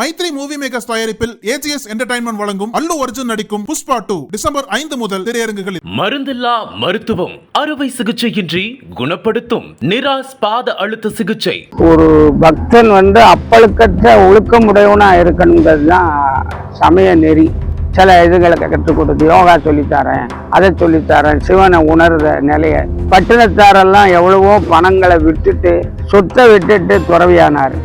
Maithri movie makers தயாரிப்பில் AGS entertainment வழங்கும் அல்லு அர்ஜுன் நடிக்கும் புஷ்பா டூ டிசம்பர் ஐந்து முதல் திரையரங்குகளில். மருந்தில்லா மருத்துவம் அறுவை சிகிச்சையின்றி குணப்படுத்தும் நிராஸ் பாத அழுத்த சிகிச்சை. ஒரு பக்தன் வந்து அப்பழுக்கற்ற ஒழுக்கமுடையவனா இருக்கணுங்கிறது தான் சமய நெறி. சில இதுகளை கற்றுக் கொடுத்து யோகா சொல்லித்தரேன் அதை சொல்லித்தரேன் சிவனை உணர்ற நிலைய. பட்டினத்தாரெல்லாம் எவ்வளவோ பணங்களை விட்டுட்டு சொத்தை விட்டுட்டு துறவியானார்.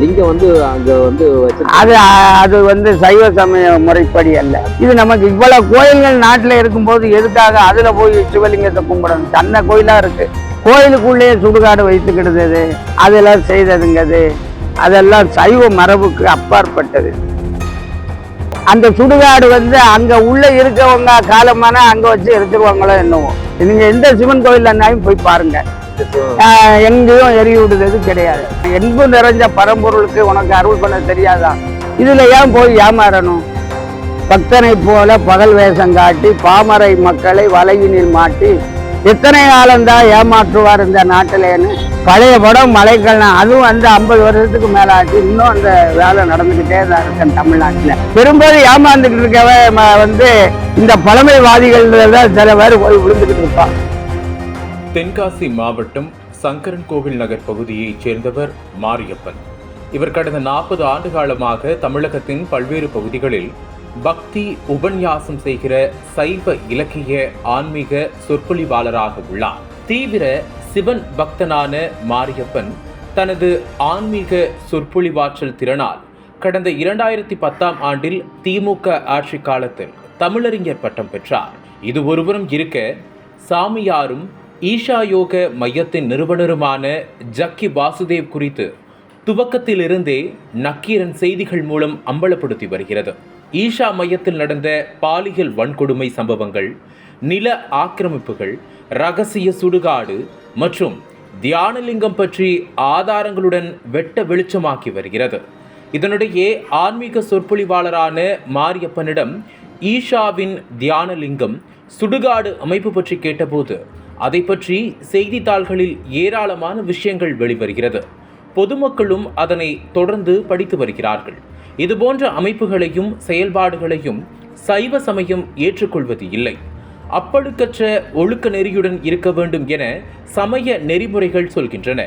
லிங்கம் வந்து அங்க வந்து வச்சு அது அது வந்து சைவ சமய முறைப்படி அல்ல. இது நமக்கு இவ்வளவு கோயில்கள் நாட்டில் இருக்கும்போது எதுக்காக அதுல போய் சிவலிங்கத்தை கும்பிடணும்? தன்ன கோயிலா இருக்கு. கோயிலுக்குள்ளேயே சுடுகாடு வைத்துக்கிடுது அதெல்லாம் செய்ததுங்கிறது அதெல்லாம் சைவ மரபுக்கு அப்பாற்பட்டது. அந்த சுடுகாடு வந்து அங்க உள்ள இருக்கவங்க காலமான அங்க வச்சு எடுத்துருவாங்களோ என்னவோ. நீங்க எந்த சிவன் கோயில்னாலும் போய் பாருங்க. எங்கேயும் எரிய விடுறது கிடையாது. எங்கும் நிறைஞ்ச பரம்பொருளுக்கு உனக்கு அருள் பண்ண தெரியாதா? இதுல ஏன் போய் ஏமாறணும்? பக்தனை போல பகல் வேஷம் காட்டி பாமரை மக்களை வலையினில் மாட்டி எத்தனை காலம்தான் ஏமாற்றுவார் இந்த நாட்டிலேன்னு? பழைய படம் மலைக்கல்லாம் அதுவும் வந்து ஐம்பது வருஷத்துக்கு மேல ஆச்சு இன்னும் அந்த வேலை நடந்துகிட்டே தான் இருக்கேன் தமிழ்நாட்டில். பெரும்பாலும் ஏமாந்துக்கிட்டு இருக்கவன் வந்து இந்த பழமைவாதிகள் தான் சில பேர் போய் விழுந்துக்கிட்டு இருப்பான். தென்காசி மாவட்டம் சங்கரன் கோவில் நகர் பகுதியைச் சேர்ந்தவர் மாரியப்பன். இவர் கடந்த நாற்பது ஆண்டு காலமாக தமிழகத்தின் பல்வேறு பகுதிகளில் பக்தி உபன்யாசம் செய்கிற சைவ இலக்கிய ஆன்மீக சொற்பொழிவாளராக உள்ளார். தீவிர சிவன் பக்தனான மாரியப்பன் தனது ஆன்மீக சொற்பொழிவாற்றல் திறனால் கடந்த இரண்டாயிரத்தி பத்தாம் ஆண்டில் திமுக ஆட்சி காலத்தில் தமிழறிஞர் பட்டம் பெற்றார். இது ஒருவரும் இருக்க சாமியாரும் ஈஷா யோக மையத்தின் நிறுவனருமான ஜக்கி வாசுதேவ் குறித்து துவக்கத்திலிருந்தே நக்கீரன் செய்திகள் மூலம் அம்பலப்படுத்தி வருகிறது. ஈஷா மையத்தில் நடந்த பாலியல் வன்கொடுமை சம்பவங்கள் நில ஆக்கிரமிப்புகள் ரகசிய சுடுகாடு மற்றும் தியானலிங்கம் பற்றி ஆதாரங்களுடன் வெட்ட வெளிச்சமாக்கி வருகிறது. இதனிடையே ஆன்மீக சொற்பொழிவாளரான மாரியப்பனிடம் ஈஷாவின் தியானலிங்கம் சுடுகாடு அமைப்பு பற்றி கேட்டபோது அதை பற்றி செய்தித்தாள்களில் ஏராளமான விஷயங்கள் வெளிவருகிறது. பொதுமக்களும் அதனை தொடர்ந்து படித்து வருகிறார்கள். இதுபோன்ற அமைப்புகளையும் செயல்பாடுகளையும் சைவ சமயம் ஏற்றுக்கொள்வது இல்லை. அப்பழுக்கற்ற ஒழுக்க நெறியுடன் இருக்க வேண்டும் என சமய நெறிமுறைகள் சொல்கின்றன.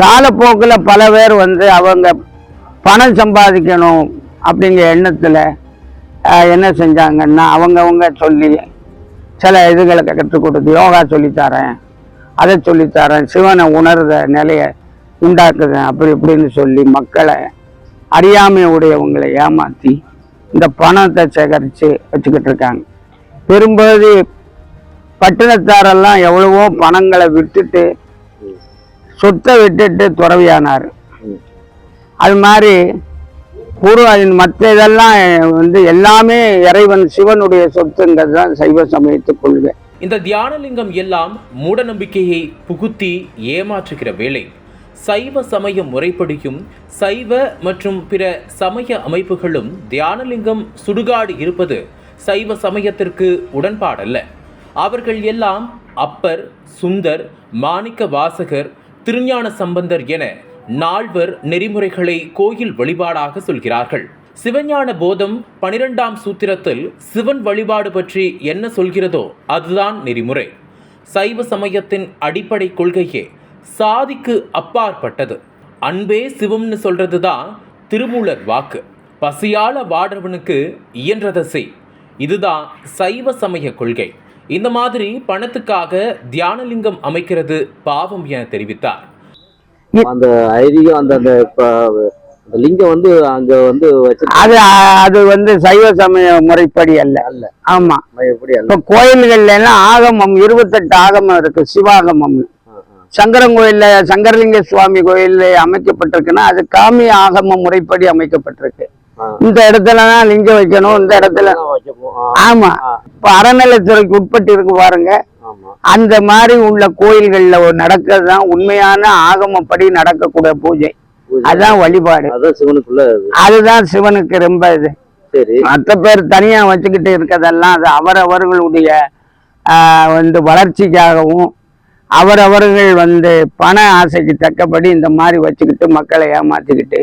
காலப்போக்கில் பல பேர் வந்து அவங்க பணம் சம்பாதிக்கணும் அப்படிங்கிற எண்ணத்தில் என்ன செஞ்சாங்கன்னா அவங்கவங்க சொல்லி சில இதுகளை கற்றுக் கொடுத்து யோகா சொல்லித்தரேன் அதை சொல்லித்தரேன் சிவனை உணர்ற நிலையை உண்டாக்குறேன் அப்படி இப்படின்னு சொல்லி மக்களை அறியாமை உடையவங்களை ஏமாற்றி இந்த பணத்தை சேகரித்து வச்சுக்கிட்டு இருக்காங்க. பெரும்பகுதி பட்டினத்தாரெல்லாம் எவ்வளவோ பணங்களை விட்டுட்டு சொத்தை விட்டுட்டு துறவியானார். அது மாதிரி பூர்வாயின் மற்ற இதெல்லாம் வந்து எல்லாமே இறைவன் சிவனுடைய சொத்துங்கிறது தான் சைவ சமயத்துக் கொள்கை. இந்த தியானலிங்கம் எல்லாம் மூடநம்பிக்கையை புகுத்தி ஏமாற்றுகிற வேளை சைவ சமய முறைப்படியும் சைவ மற்றும் பிற சமய அமைப்புகளும் தியானலிங்கம் சுடுகாடு இருப்பது சைவ சமயத்திற்கு உடன்பாடல்ல. அவர்கள் எல்லாம் அப்பர் சுந்தர் மாணிக்க வாசகர் திருஞான சம்பந்தர் என நால்வர் நெறிமுறைகளை கோயில் வழிபாடாக சொல்கிறார்கள். சிவஞான போதம் பனிரெண்டாம் சூத்திரத்தில் சிவன் வழிபாடு பற்றி என்ன சொல்கிறதோ அதுதான் நெறிமுறை. சைவ சமயத்தின் அடிப்படை கொள்கையே சாதிக்கு அப்பாற்பட்டது. அன்பே சிவம்னு சொல்றது தான் திருமூலர் வாக்கு. பசியால வாடுறவனுக்கு இயன்றதை செய் இதுதான் சைவ சமய கொள்கை. இந்த மாதிரி பணத்துக்காக தியானலிங்கம் அமைக்கிறது பாவம் என தெரிவித்தார். அந்த ஐதீகம் அந்த அந்த லிங்கம் வந்து அங்க வந்து அது அது வந்து சைவ சமய முறைப்படி அல்ல. அல்ல. ஆமா. இப்போ கோயில்கள்ல எல்லாம் ஆகமம் இருபத்தெட்டு ஆகமம் இருக்கு சிவாகமம் ஆ. சங்கரங்கோயில்ல சங்கரலிங்க சுவாமி கோயில்ல அமைக்கப்பட்டிருக்குன்னா அது காமி ஆகம முறைப்படி அமைக்கப்பட்டிருக்கு. இந்த இடத்துல தான் லிங்கம் வைக்கணும் இந்த இடத்துல ஆமா. இப்ப அறநிலைத்துறைக்கு உட்பட்டு இருக்கு பாருங்க. அந்த மாதிரி உள்ள கோயில்கள்ல ஒரு நடக்கிறது தான் உண்மையான ஆகமப்படி நடக்கக்கூடிய பூஜை. பூஜை. அதான் வழிபாடு. அதுதான் சிவனுக்கு ரொம்ப இது. மற்ற பேர் தனியா வச்சுக்கிட்டு இருக்கதெல்லாம் அது அவரவர்களுடைய வந்து வளர்ச்சிக்காகவும் அவரவர்கள் வந்து பண ஆசைக்கு தக்கபடி இந்த மாதிரி வச்சுக்கிட்டு மக்களை ஏமாத்திக்கிட்டு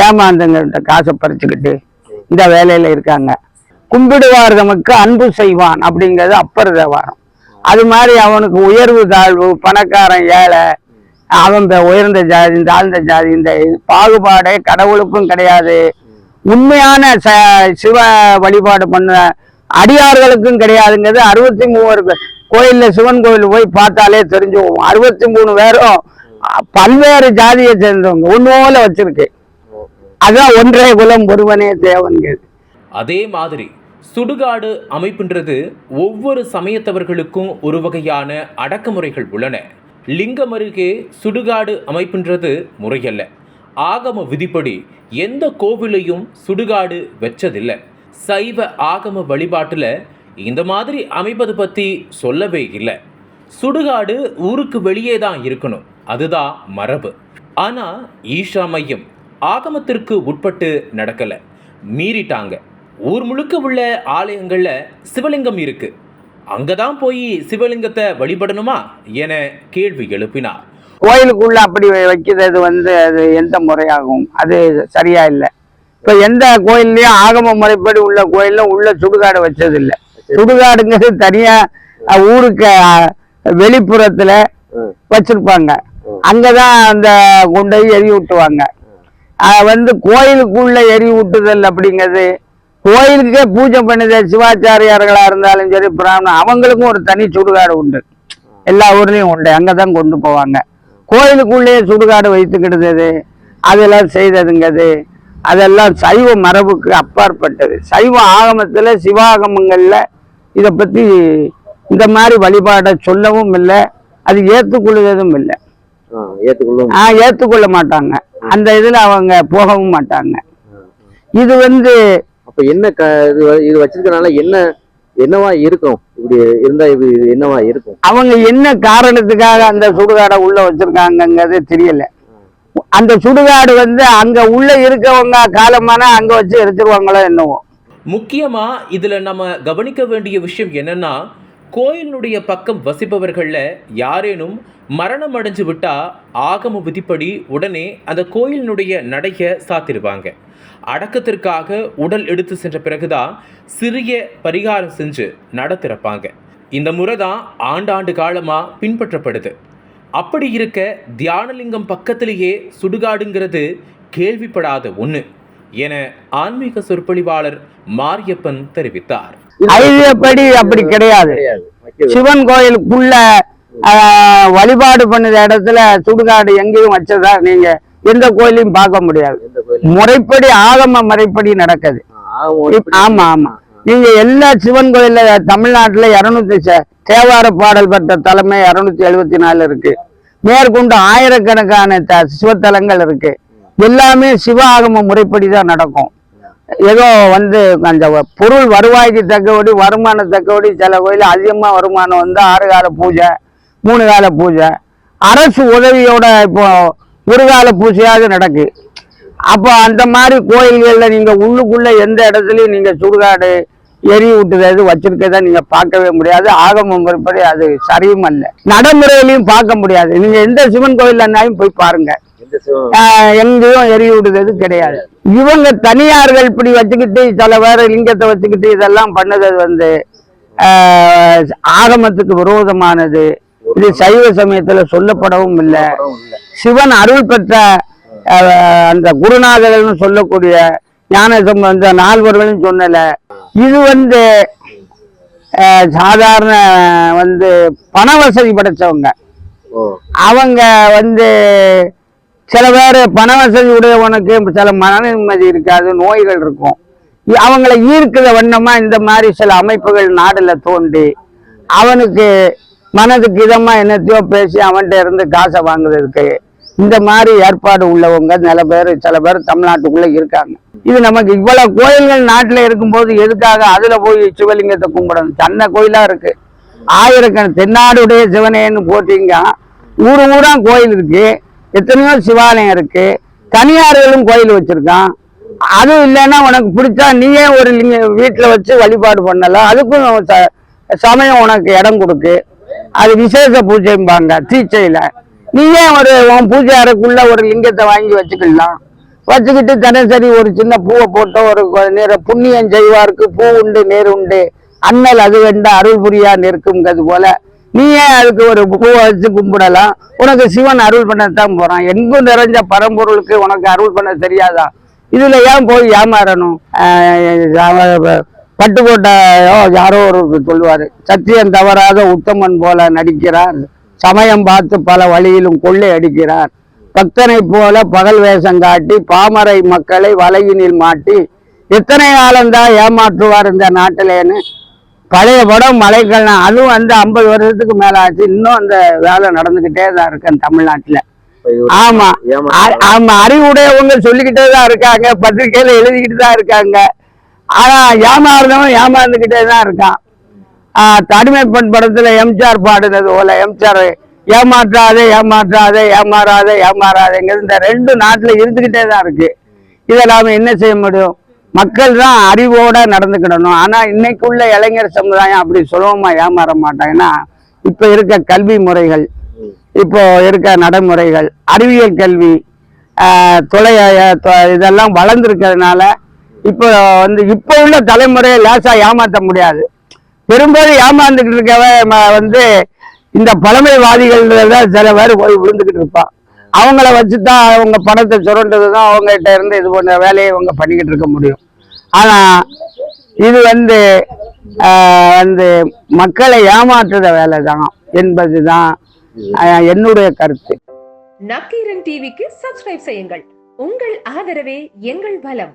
ஏமாந்தங்கிட்ட காசை பறிச்சுக்கிட்டு இந்த வேலையில இருக்காங்க. கும்பிடுவார் நமக்கு அன்பு செய்வான் அப்படிங்கிறது அப்பர் தேவாரம். அது மாதிரி அவனுக்கு உயர்வு தாழ்வு பணக்காரன் ஏழை அவன் உயர்ந்த ஜாதி தாழ்ந்த ஜாதி இந்த பாகுபாடே கடவுளுக்கும் கிடையாது. உண்மையான ச சிவ வழிபாடு பண்ண அடியார்களுக்கும் கிடையாதுங்கிறது அறுபத்தி மூவர் கோயில்ல சிவன் கோயில் போய் பார்த்தாலே தெரிஞ்சு அறுபத்தி மூணு பேரும் பல்வேறு ஜாதியை சேர்ந்தவங்க. ஒன்று போல வச்சிருக்கு. அதான் ஒன்றே குலம் ஒருவனே தேவன்கிறது. அதே மாதிரி சுடுகாடு அமைப்புன்றது ஒவ்வொரு சமயத்தவர்களுக்கும் ஒரு வகையான அடக்குமுறைகள் உள்ளன. லிங்கம் அருகே சுடுகாடு அமைப்புன்றது முறையல்ல. ஆகம விதிப்படி எந்த கோவிலையும் சுடுகாடு வச்சதில்லை. சைவ ஆகம வழிபாட்டில் இந்த மாதிரி அமைப்பது பற்றி சொல்லவே இல்லை. சுடுகாடு ஊருக்கு வெளியே தான் இருக்கணும். அதுதான் மரபு. ஆனால் ஈஷா மையம் ஆகமத்திற்கு உட்பட்டு நடக்கலை. மீறிட்டாங்க. ஊர் முழுக்க உள்ள ஆலயங்களில் சிவலிங்கம் இருக்கு. அங்கே தான் போய் சிவலிங்கத்தை வழிபடணுமா என கேள்வி எழுப்பினார். கோயிலுக்குள்ள அப்படி வைக்கிறது வந்து அது எந்த முறையாகும்? அது சரியா இல்லை. இப்போ எந்த கோயில்லையும் ஆகம முறைப்படி உள்ள கோயில்ல உள்ள சுடுகாடு வச்சது இல்லை சுடுகாடுங்கிறது தனியாக ஊருக்கு வெளிப்புறத்தில் வெளிப்புறத்துல வச்சிருப்பாங்க. அங்கதான் அந்த கொண்டு போய் எரி விட்டுவாங்க வந்து கோயிலுக்குள்ள எரி விட்டுதல் அப்படிங்கிறது கோயிலுக்கே பூஜை பண்ணுத சிவாச்சாரியார்களா இருந்தாலும் சரி பிராமணன் அவங்களுக்கும் ஒரு தனி சுடுகாடு உண்டு. எல்லா ஊர்லயும் உண்டு. அங்கதான் கொண்டு போவாங்க. கோயிலுக்குள்ளேயே சுடுகாடு வைத்துக்கிடுறது அதெல்லாம் செய்ததுங்கிறது அதெல்லாம் சைவ மரபுக்கு அப்பாற்பட்டது. சைவ ஆகமத்துல சிவாகமங்கள்ல இதை பத்தி இந்த மாதிரி வழிபாடை சொல்லவும் இல்லை. அது ஏற்றுக்கொள்வதும் இல்லை. ஆஹ் ஏற்றுக்கொள்ள மாட்டாங்க. அந்த இதுல அவங்க போகவும் மாட்டாங்க. இது வந்து அப்ப என்ன க இது வச்சிருக்கனால என்ன என்னவா இருக்கும்? இப்படி இருந்தா இது இது என்னவா இருக்கும்? அவங்க என்ன காரணத்துக்காக அந்த சுடுகாடை உள்ள வச்சிருக்காங்கங்கிறது தெரியல. அந்த சுடுகாடு வந்து அங்க உள்ள இருக்கவங்க காலமான அங்க வச்சு எரிச்சிருவாங்களோ என்னவோ. முக்கியமா இதுல நம்ம கவனிக்க வேண்டிய விஷயம் என்னன்னா கோயிலினுடைய பக்கம் வசிப்பவர்கள்ல யாரேனும் மரணம் அடைஞ்சு விட்டா ஆகம விதிப்படி உடனே அந்த கோயிலினுடைய நடைய சாத்திருவாங்க அடக்கத்திற்காக உடல் எடுத்து சென்ற பிறகுதான் சிறிய பரிகாரம் செஞ்சு நடத்திறப்பாங்க இந்த முறை தான் ஆண்டாண்டு காலமாக பின்பற்றப்படுது. அப்படி இருக்க தியானலிங்கம் பக்கத்திலேயே சுடுகாடுங்கிறது கேள்விப்படாத ஒன்று என ஆன்மீக சொற்பொழிவாளர் மாரியப்பன் தெரிவித்தார். ஐதியப்படி அப்படி கிடையாது. சிவன் கோயிலுக்குள்ள வழிபாடு பண்ணுற இடத்துல சுடுகாடு எங்கேயும் வச்சதா நீங்க? எந்த கோயிலையும் பார்க்க முடியாது. முறைப்படி ஆகம முறைப்படி நடக்குது. ஆமா ஆமா. நீங்க எல்லா சிவன் கோயில்ல தமிழ்நாட்டுல இருநூத்தி தேவார பாடல் பெற்ற தலைமை இருநூத்தி எழுபத்தி நாலு இருக்கு. மேற்கொண்டு ஆயிரக்கணக்கான சிவத்தலங்கள் இருக்கு. எல்லாமே சிவ ஆகம முறைப்படி தான் நடக்கும். ஏதோ வந்து அந்த பொருள் வருவாய்க்கு தக்கபடி வருமானம் தக்கபடி சில கோயில் அதிகமா வருமானம் வந்து ஆறு கால பூஜை மூணு கால பூஜை. அரசு உதவியோட இப்போ ஒரு கால பூஜையாவது நடக்கு. அப்போ அந்த மாதிரி கோயில்கள்ல நீங்க உள்ளுக்குள்ள எந்த இடத்துலயும் நீங்க சுடுகாடு எரி விட்டுறது வச்சிருக்கதை நீங்க பார்க்கவே முடியாது. ஆகம முறைப்படி அது சரியும் அல்ல. நடைமுறையிலையும் பார்க்க முடியாது. நீங்க எந்த சிவன் கோயில்ல இருந்தாலும் போய் பாருங்க. எங்கேயும் எரி விடுறது கிடையாது. இவங்க தனியார்கள் இப்படி வச்சுக்கிட்டு சில பேர் லிங்கத்தை வச்சுக்கிட்டு இதெல்லாம் பண்ணது வந்து ஆகமத்துக்கு விரோதமானது. இது சைவ சமயத்துல சொல்லப்படவும் இல்லை. சிவன் அருள் பெற்ற அந்த குருநாதர்கள்னு சொல்லக்கூடிய ஞான சம்பந்த நால்வர்களும் சொன்னல. இது வந்து சாதாரண வந்து பண வசதி படைச்சவங்க அவங்க வந்து சில பேர் பண வசதி உடையவனுக்கு சில மன நிம்மதி இருக்காது நோய்கள் இருக்கும். அவங்கள ஈர்க்கிற வண்ணமா இந்த மாதிரி சில அமைப்புகள் நாடுல தோன்றி அவனுக்கு மனதுக்கு இதமா என்னத்தையோ பேசி அவன்கிட்ட இருந்து காசை வாங்குறதுக்கு இந்த மாதிரி ஏற்பாடு உள்ளவங்க சில பேர் சில பேர் தமிழ்நாட்டுக்குள்ள இருக்காங்க. இது நமக்கு இவ்வளவு கோயில்கள் நாட்டுல இருக்கும்போது எதுக்காக அதுல போய் சிவலிங்கத்தை கும்பிடணும்? சன்ன கோயிலா இருக்கு. ஆயிரக்கணக்கு தென்னாடுடைய சிவனேன்னு போட்டீங்க. ஊரு ஊரா கோயில் இருக்கு. எத்தனையோ சிவாலயம் இருக்கு. தனியார்களும் கோயில் வச்சிருக்கான். அதுவும் இல்லைன்னா உனக்கு பிடிச்சா நீயே ஒரு லிங்க வீட்டுல வச்சு வழிபாடு பண்ணலாம். அதுக்கும் ச- சமயம் உனக்கு இடம் கொடுக்கு. அது விசேஷ பூஜைம்பாங்க தீச்சையில ஏன் ஒரு உன் பூஜை அறைக்குள்ள ஒரு லிங்கத்தை வாங்கி வச்சுக்கலாம் வச்சுக்கிட்டு தினசரி ஒரு சின்ன பூவை போட்டோ ஒரு நேர புண்ணியம் செய்வார்க்கு பூ உண்டு நேர் உண்டு அண்ணல் அது வெண்ட அருள் புரியா நிற்குங்கிறது போல நீ ஏன் அதுக்கு ஒரு பூவை வச்சு கும்பிடலாம் உனக்கு சிவன் அருள் பண்ணத்தான் போறான் எங்கும் நிறைஞ்ச பரம்பொருளுக்கு உனக்கு அருள் பண்ண தெரியாதா இதுல ஏன் போய் ஏமாறணும் ஆஹ் அவ- பட்டுக்கோட்டையோ யாரோ ஒரு சொல்லுவாரு. சத்தியம் தவறாத உத்தமன் போல நடிக்கிறார். சமயம் பார்த்து பல வழியிலும் கொள்ளை அடிக்கிறார். பக்தனை போல பகல் வேஷம் காட்டி பாமரை மக்களை வலையினில் மாட்டி எத்தனை காலம்தான் ஏமாற்றுவார் இந்த நாட்டிலேன்னு. பழைய படம் மலைக்கல்லாம் அதுவும் வந்து ஐம்பது வருஷத்துக்கு மேல ஆச்சு இன்னும் அந்த வேலை நடந்துகிட்டே தான் இருக்கு தமிழ்நாட்டுல. ஆமா. ஆமா. அறிவுடையவங்க சொல்லிக்கிட்டே தான் இருக்காங்க. பத்திரிக்கையில எழுதிக்கிட்டு தான் இருக்காங்க. ஆனா ஏமாறுறவன் ஏமாந்துகிட்டே தான் இருக்கான் தனிமை பெண் படத்துல எம்ஜிஆர் பாடுனது போல எம்ஜிஆர் ஏமாற்றாதே ஏமாற்றாதே ஏமாறாதே ஏமாறாதேங்கிறது இந்த ரெண்டு நாட்டுல இருந்துகிட்டே தான் இருக்கு. இதை நாம என்ன செய்ய முடியும்? மக்கள் தான் அறிவோட நடந்துக்கிடணும். ஆனா இன்னைக்குள்ள இளைஞர் சமுதாயம் அப்படி சுலபமா ஏமாற மாட்டாங்கன்னா இப்ப இருக்க கல்வி முறைகள் இப்போ இருக்க நடைமுறைகள் அறிவியல் கல்வி ஆஹ் தொலை தொ- இதெல்லாம் வளர்ந்துருக்கிறதுனால இப்போ வந்து இப்போ உள்ள தலைமுறையை லேசாக ஏமாற்ற முடியாது. பெரும்பாலும் ஏமாந்துக்கிட்டு இருக்கவன் வந்து இந்த பழமைவாதிகள் தான் சில பேர் போய் விழுந்துக்கிட்டு இருப்பான் அவங்கள வச்சு தான் அவங்க பணத்தை சுரண்டது தான் அவங்ககிட்ட இருந்து இது போன்ற வேலையை இவங்க பண்ணிக்கிட்டு இருக்க முடியும். ஆனால் இது வந்து வந்து மக்களை ஏமாற்றுற வேலை தான் என்பது தான் என்னுடைய கருத்து. நக்கீரன் டிவிக்கு சப்ஸ்கிரைப் செய்யுங்கள். உங்கள் ஆதரவே எங்கள் பலம்.